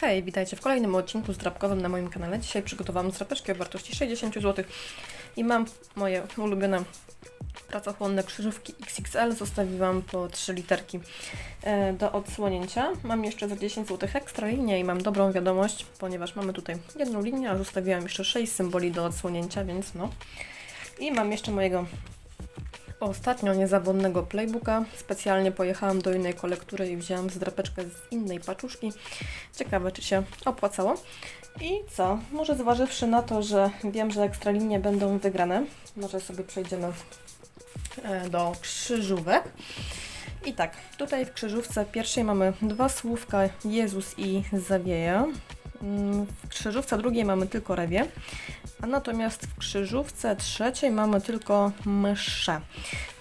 Hej, witajcie w kolejnym odcinku zdrabkowym na moim kanale. Dzisiaj przygotowałam zdrapeczki o wartości 60 zł i mam moje ulubione pracochłonne krzyżówki XXL. Zostawiłam po 3 literki e, do odsłonięcia. Mam jeszcze za 10 zł ekstra linię i mam dobrą wiadomość, ponieważ mamy tutaj jedną linię, a zostawiłam jeszcze 6 symboli do odsłonięcia, więc no. I mam jeszcze mojego ostatnio niezawodnego playbooka. Specjalnie pojechałam do innej kolektury i wzięłam zdrapeczkę z innej paczuszki. Ciekawe, czy się opłacało. I co? Może zważywszy na to, że wiem, że ekstralinie będą wygrane, może sobie przejdziemy e, do krzyżówek. I tak, tutaj w krzyżówce pierwszej mamy dwa słówka Jezus i Zawieja. Mm, W krzyżówce drugiej mamy tylko rewie, a natomiast w krzyżówce trzeciej mamy tylko mszę.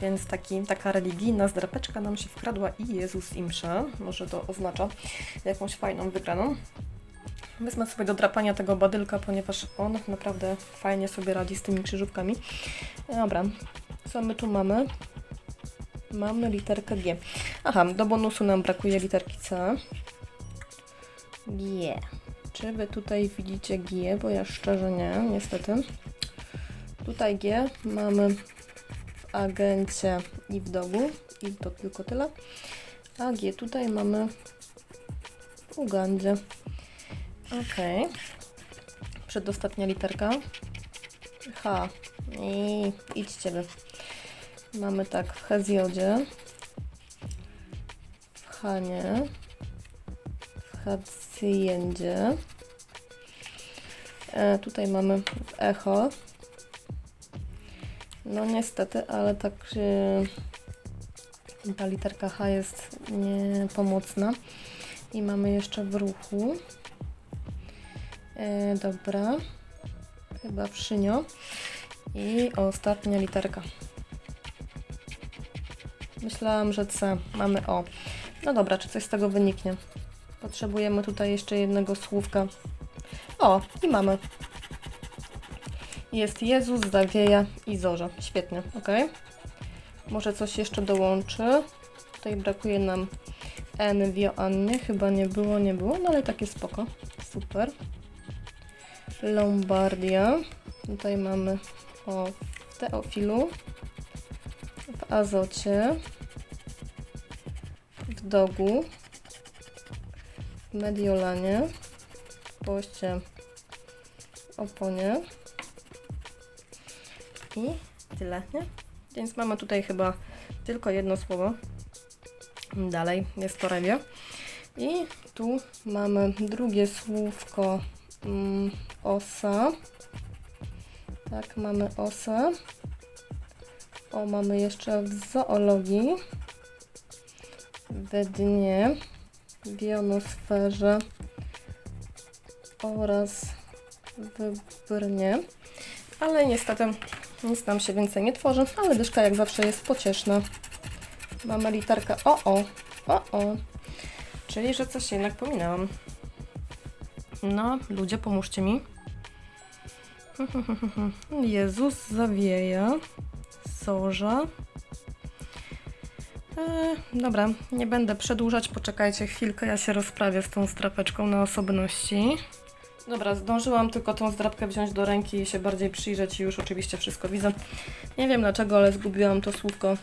Więc taki, taka religijna zdrapeczka nam się wkradła i Jezus i. Może to oznacza jakąś fajną wygraną. Wezmę sobie do drapania tego badylka, ponieważ on naprawdę fajnie sobie radzi z tymi krzyżówkami. Dobra, co my tu mamy? Mamy literkę G. Aha, do bonusu nam brakuje literki C. G. Czy wy tutaj widzicie G? Bo ja szczerze nie, niestety. Tutaj G mamy w agencie i w dogu. I to tylko tyle. A G tutaj mamy w Ugandzie. Ok. Przedostatnia literka. H. I idźcie wy. Mamy tak w Hezjodzie. W Hanie. W Hacyjendzie. E, tutaj mamy Echo. No niestety, ale tak ta literka H jest niepomocna. I mamy jeszcze w ruchu. E, dobra. Chyba w szynio. I ostatnia literka. Myślałam, że C. Mamy O. No dobra, czy coś z tego wyniknie? Potrzebujemy tutaj jeszcze jednego słówka. O, i mamy. Jest Jezus, Zawieja i Zorza. Świetnie, ok. Może coś jeszcze dołączy. Tutaj brakuje nam N w Joannie. Chyba nie było, nie było, no ale takie spoko. Super. Lombardia. Tutaj mamy o Teofilu. W Azocie. W Dogu. Mediolanie. W Oponie. I tyle, nie? Więc mamy tutaj chyba tylko jedno słowo. Dalej jest to rewie. I tu mamy drugie słówko mm, osa. Tak, mamy osę. O, mamy jeszcze w zoologii. We dnie, w jonosferze oraz w Brnie. Ale niestety nic nam się więcej nie tworzy, ale dyszka jak zawsze jest pocieszna. Mamy literkę o o, o o, czyli że coś jednak pominęłam. No, ludzie, pomóżcie mi. Jezus zawieja. Zorza. E, dobra, nie będę przedłużać, poczekajcie chwilkę, ja się rozprawię z tą strapeczką na osobności. Dobra, zdążyłam tylko tą zdrapkę wziąć do ręki i się bardziej przyjrzeć i już oczywiście wszystko widzę. Nie wiem dlaczego, ale zgubiłam to słówko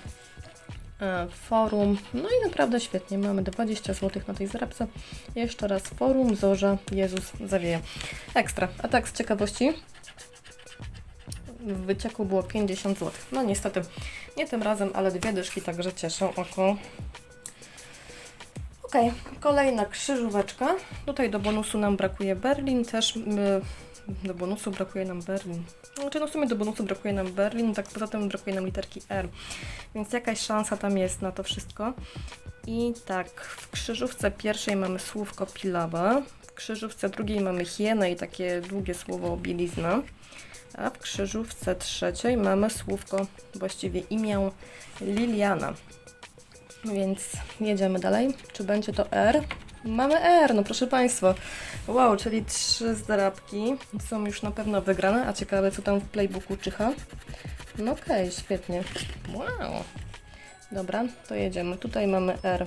e, forum. No i naprawdę świetnie, mamy 20 zł na tej zdrapce. Jeszcze raz forum, Zorza, Jezus, zawieje. Ekstra. A tak z ciekawości, w wycieku było 50 zł. No niestety, nie tym razem, ale dwie dyszki, także cieszą oko. Ok, kolejna krzyżóweczka. Tutaj do bonusu nam brakuje Berlin, też y, do bonusu brakuje nam Berlin. Znaczy no w sumie do bonusu brakuje nam Berlin, tak poza tym brakuje nam literki R. Więc jakaś szansa tam jest na to wszystko. I tak, w krzyżówce pierwszej mamy słówko pilaba, w krzyżówce drugiej mamy hienę i takie długie słowo bielizna. A w krzyżówce trzeciej mamy słówko, właściwie imię Liliana. Więc jedziemy dalej. Czy będzie to R? Mamy R, no proszę Państwa. Wow, czyli trzy zdrabki są już na pewno wygrane. A ciekawe, co tam w playbooku czyha. No okej, świetnie. Wow. Dobra, to jedziemy. Tutaj mamy R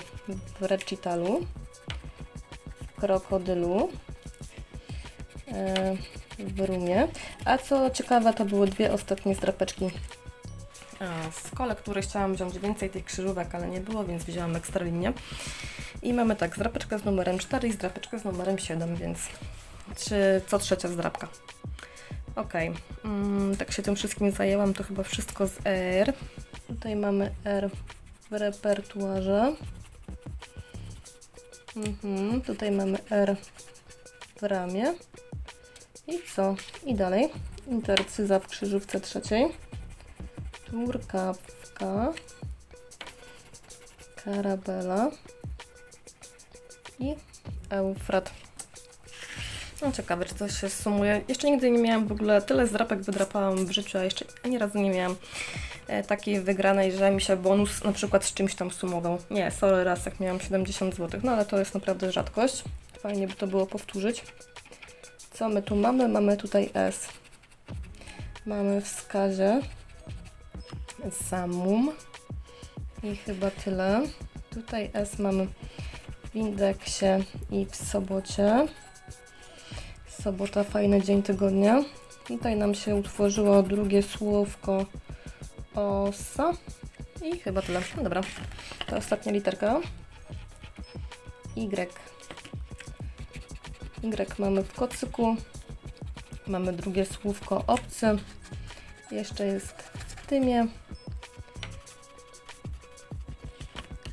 w recitalu. W krokodylu e, w rumie. A co ciekawe, to były dwie ostatnie zdrapeczki a, z kole, które chciałam wziąć więcej tych krzyżówek, ale nie było, więc wzięłam ekstra linię. I mamy tak, zdrapeczkę z numerem 4 i zdrapeczkę z numerem 7, więc trzy, co trzecia zdrapka. Ok, mm, tak się tym wszystkim zajęłam, to chyba wszystko z R. Tutaj mamy R w repertuarze. Mhm, tutaj mamy R w ramię. I co? I dalej. Intercyza w krzyżówce trzeciej. Turkawka. Karabela. I Eufrat. No ciekawe, czy to się sumuje. Jeszcze nigdy nie miałam w ogóle tyle zdrapek wydrapałam w życiu, a jeszcze ani razu nie miałam e, takiej wygranej, że mi się bonus na przykład z czymś tam sumował. Nie, sorry, raz jak miałam 70 zł, no ale to jest naprawdę rzadkość. Fajnie by to było powtórzyć. Co my tu mamy? Mamy tutaj S. Mamy w skazie samum i chyba tyle. Tutaj S mamy w indeksie i w sobocie. Sobota, fajny dzień tygodnia. Tutaj nam się utworzyło drugie słówko osa. I chyba tyle. No dobra. To ostatnia literka. Y. Y mamy w kocyku. Mamy drugie słówko obcy. Jeszcze jest w tymie.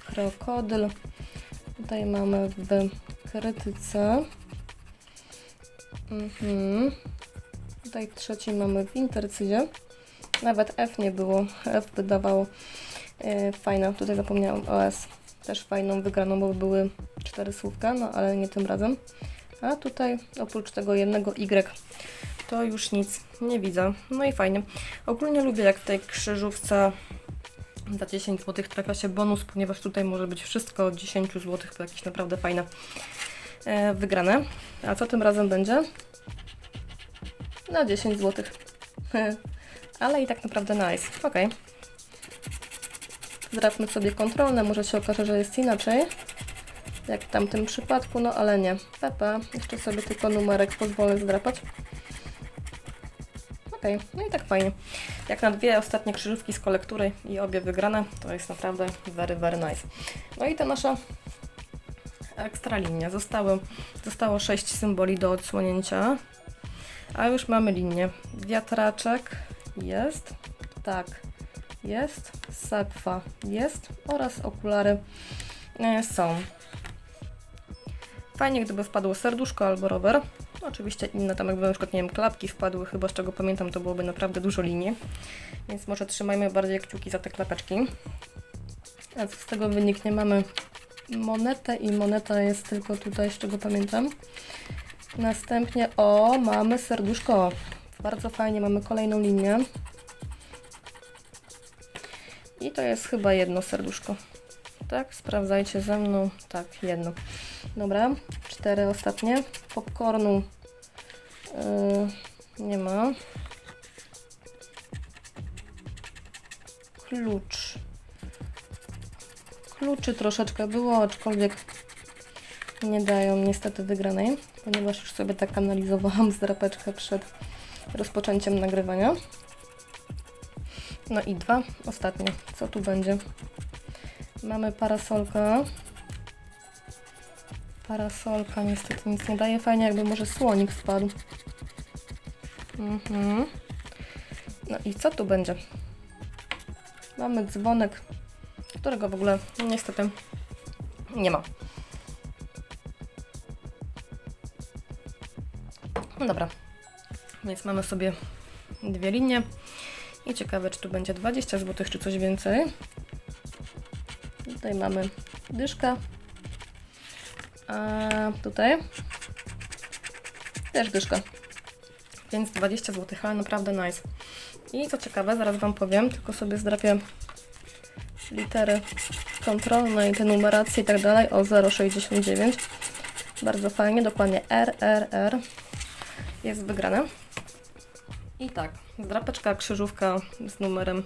Krokodyl. Tutaj mamy w krytyce. Mhm. Tutaj trzeci mamy w intercyzie. Nawet F nie było. F wydawało e, fajne. Tutaj zapomniałam o S. Też fajną wygraną, bo były cztery słówka, no ale nie tym razem. A tutaj oprócz tego jednego Y to już nic nie widzę. No i fajnie. Ogólnie lubię jak w tej krzyżówce za 10 zł trafia się bonus, ponieważ tutaj może być wszystko od 10 zł, to jakieś naprawdę fajne e, wygrane. A co tym razem będzie? Na 10 zł. Ale i tak naprawdę nice. Ok. Zdrapmy sobie kontrolne, może się okaże, że jest inaczej. Jak w tamtym przypadku, no ale nie. Pepe, jeszcze sobie tylko numerek pozwolę zdrapać. Ok, no i tak fajnie. Jak na dwie ostatnie krzyżówki z kolektury i obie wygrane, to jest naprawdę very, very nice. No i ta nasza ekstra linia. Zostały, zostało 6 symboli do odsłonięcia, a już mamy linię. Wiatraczek jest, tak, jest, sakwa jest oraz okulary e, są. Fajnie, gdyby wpadło serduszko albo rower. No, oczywiście inne, tam jakby na przykład, nie wiem, klapki wpadły, chyba z czego pamiętam, to byłoby naprawdę dużo linii. Więc może trzymajmy bardziej kciuki za te klapeczki. A co z tego wyniknie? Mamy monetę i moneta jest tylko tutaj, z czego pamiętam. Następnie, o, mamy serduszko. Bardzo fajnie, mamy kolejną linię. I to jest chyba jedno serduszko. Tak, sprawdzajcie ze mną. Tak, jedno. Dobra, cztery ostatnie. Popcornu yy, nie ma. Klucz. Kluczy troszeczkę było, aczkolwiek nie dają niestety wygranej, ponieważ już sobie tak analizowałam zdrapeczkę przed rozpoczęciem nagrywania. No i dwa ostatnie. Co tu będzie? Mamy parasolka. Parasolka niestety nic nie daje. Fajnie jakby może słonik wpadł. Mhm. No i co tu będzie? Mamy dzwonek, którego w ogóle niestety nie ma. No dobra, więc mamy sobie dwie linie i ciekawe, czy tu będzie 20 zł, czy coś więcej. Tutaj mamy dyszka, a tutaj też dyszka. Więc 20 zł, ale naprawdę nice. I co ciekawe, zaraz Wam powiem, tylko sobie zdrapię litery kontrolne i te numeracje i tak dalej o 0,69. Bardzo fajnie, dokładnie RRR jest wygrane. I tak, drapeczka krzyżówka z numerem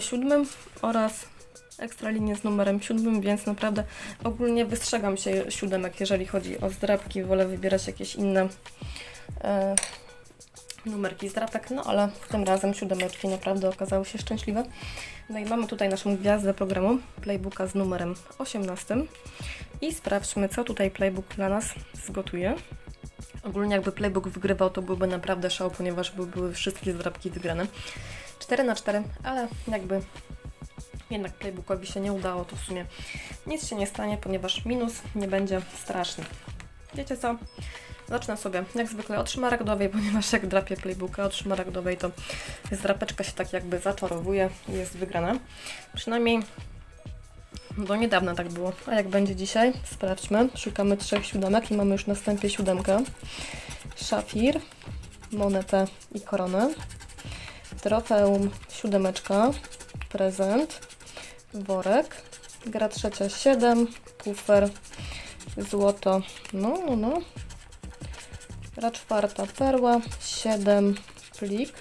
7 oraz ekstra linię z numerem siódmym, więc naprawdę ogólnie wystrzegam się siódemek, jeżeli chodzi o zdrabki. Wolę wybierać jakieś inne e, numerki zdrapek, no ale tym razem siódemeczki naprawdę okazały się szczęśliwe. No i mamy tutaj naszą gwiazdę programu, playbooka z numerem 18 i sprawdźmy, co tutaj playbook dla nas zgotuje. Ogólnie jakby playbook wygrywał, to byłby naprawdę szał, ponieważ by były wszystkie zdrabki wygrane. 4 na 4, ale jakby jednak playbookowi się nie udało, to w sumie nic się nie stanie, ponieważ minus nie będzie straszny. Wiecie co? Zacznę sobie jak zwykle od szmaragdowej, ponieważ jak drapię playbooka od szmaragdowej, to zdrapeczka się tak jakby zaczarowuje i jest wygrana. Przynajmniej do niedawna tak było. A jak będzie dzisiaj? Sprawdźmy. Szukamy trzech siódemek i mamy już na wstępie siódemkę. Szafir, monetę i koronę. Trofeum siódemeczka, prezent, worek, gra trzecia 7, pufer, złoto, no, no, no. Gra czwarta perła, 7, plik,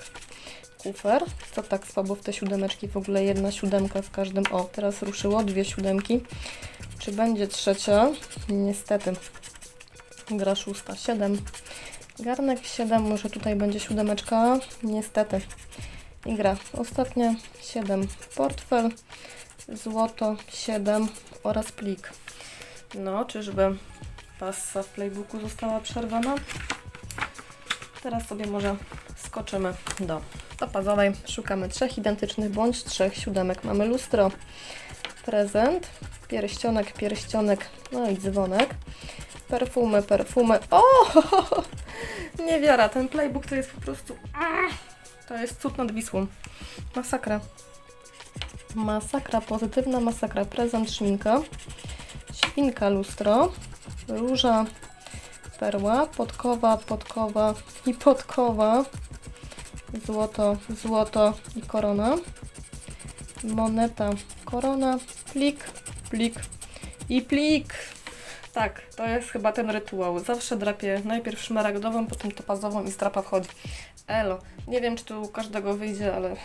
kufer. To tak słabo w te siódemeczki, w ogóle jedna siódemka w każdym. O, teraz ruszyło, dwie siódemki. Czy będzie trzecia? Niestety. Gra szósta, 7. Garnek 7, może tutaj będzie siódemeczka? Niestety. I gra ostatnia, 7. Portfel, złoto, 7 oraz plik. No, czyżby passa w playbooku została przerwana? Teraz sobie może skoczymy do topazowej. Szukamy trzech identycznych bądź trzech siódemek. Mamy lustro, prezent, pierścionek, pierścionek, no i dzwonek. Perfumy, perfumy. O! Nie wiara, ten playbook to jest po prostu... To jest cud nad Wisłą. Masakra. Masakra, pozytywna masakra. Prezent, szminka. Świnka, lustro. Róża, perła. Podkowa, podkowa i podkowa. Złoto, złoto i korona. Moneta, korona. Plik, plik i plik. Tak, to jest chyba ten rytuał. Zawsze drapię najpierw szmaragdową, potem topazową i strapa wchodzi. Elo. Nie wiem, czy tu każdego wyjdzie, ale...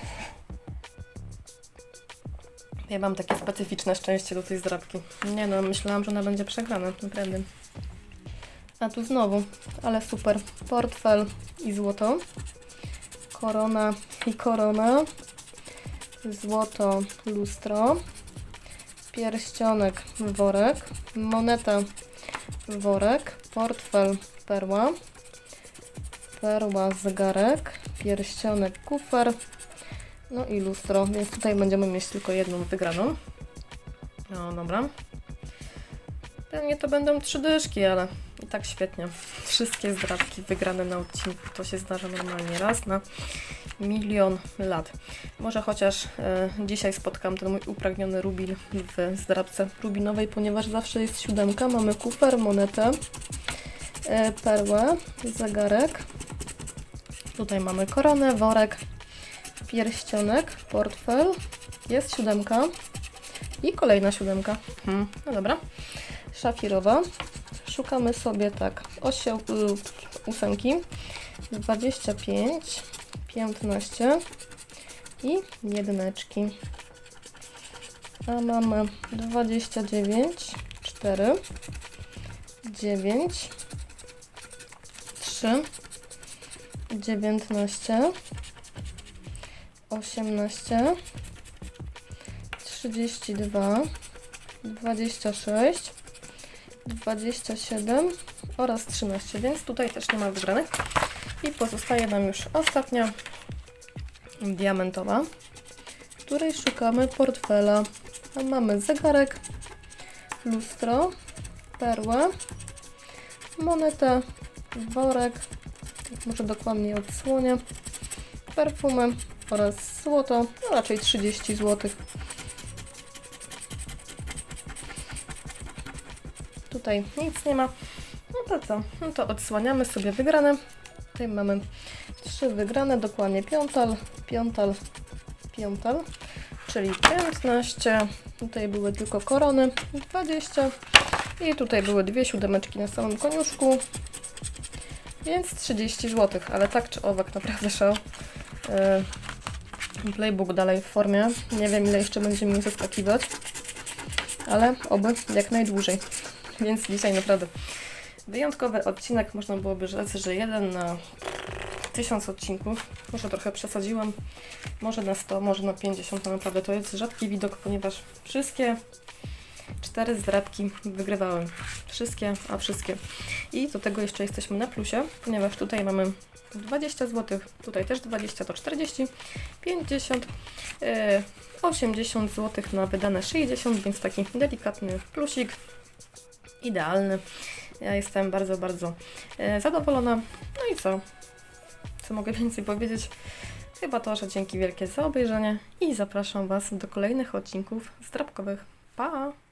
Ja mam takie specyficzne szczęście do tej zdrabki. Nie no, myślałam, że ona będzie przegrana, naprawdę. A tu znowu, ale super. Portfel i złoto. Korona i korona. Złoto, lustro. Pierścionek, worek. Moneta, worek. Portfel, perła. Perła, zegarek. Pierścionek, kufer. No i lustro, więc tutaj będziemy mieć tylko jedną wygraną. No dobra. Pewnie to będą trzy dyszki, ale i tak świetnie. Wszystkie zdradki wygrane na odcinku. To się zdarza normalnie raz na milion lat. Może chociaż e, dzisiaj spotkam ten mój upragniony rubil w zdrabce rubinowej, ponieważ zawsze jest siódemka. Mamy kufer, monetę, e, perłę, zegarek. Tutaj mamy koronę, worek, pierścionek, portfel. Jest siódemka. I kolejna siódemka. Hmm, no dobra. Szafirowa. Szukamy sobie tak. Osiem, y, ósemki. 25, 15 i jedyneczki. A mamy 29, 4, 9, 3, 19, 18, 32, 26, 27 oraz 13, więc tutaj też nie ma wygranych. I pozostaje nam już ostatnia diamentowa, w której szukamy portfela. A mamy zegarek, lustro, perłę, monetę, worek, może dokładnie odsłonię, perfumy oraz złoto, no raczej 30 zł. Tutaj nic nie ma. No to co? No to odsłaniamy sobie wygrane. Tutaj mamy trzy wygrane, dokładnie piątal, piątal, piątal, czyli 15. Tutaj były tylko korony, 20. I tutaj były dwie siódemeczki na samym koniuszku, więc 30 zł. Ale tak czy owak, naprawdę szał. Yy, playbook dalej w formie. Nie wiem ile jeszcze będzie mi zaskakiwać, ale oby jak najdłużej. Więc dzisiaj naprawdę wyjątkowy odcinek. Można byłoby rzec, że jeden na tysiąc odcinków. Może trochę przesadziłam. Może na 100, może na 50. No naprawdę to jest rzadki widok, ponieważ wszystkie cztery zdrabki wygrywały. Wszystkie, a wszystkie. I do tego jeszcze jesteśmy na plusie, ponieważ tutaj mamy 20 zł, tutaj też 20 to 40, 50, e, 80 zł na wydane 60, więc taki delikatny plusik, idealny. Ja jestem bardzo, bardzo e, zadowolona. No i co? Co mogę więcej powiedzieć? Chyba to, że dzięki wielkie za obejrzenie i zapraszam Was do kolejnych odcinków zdrabkowych. Pa!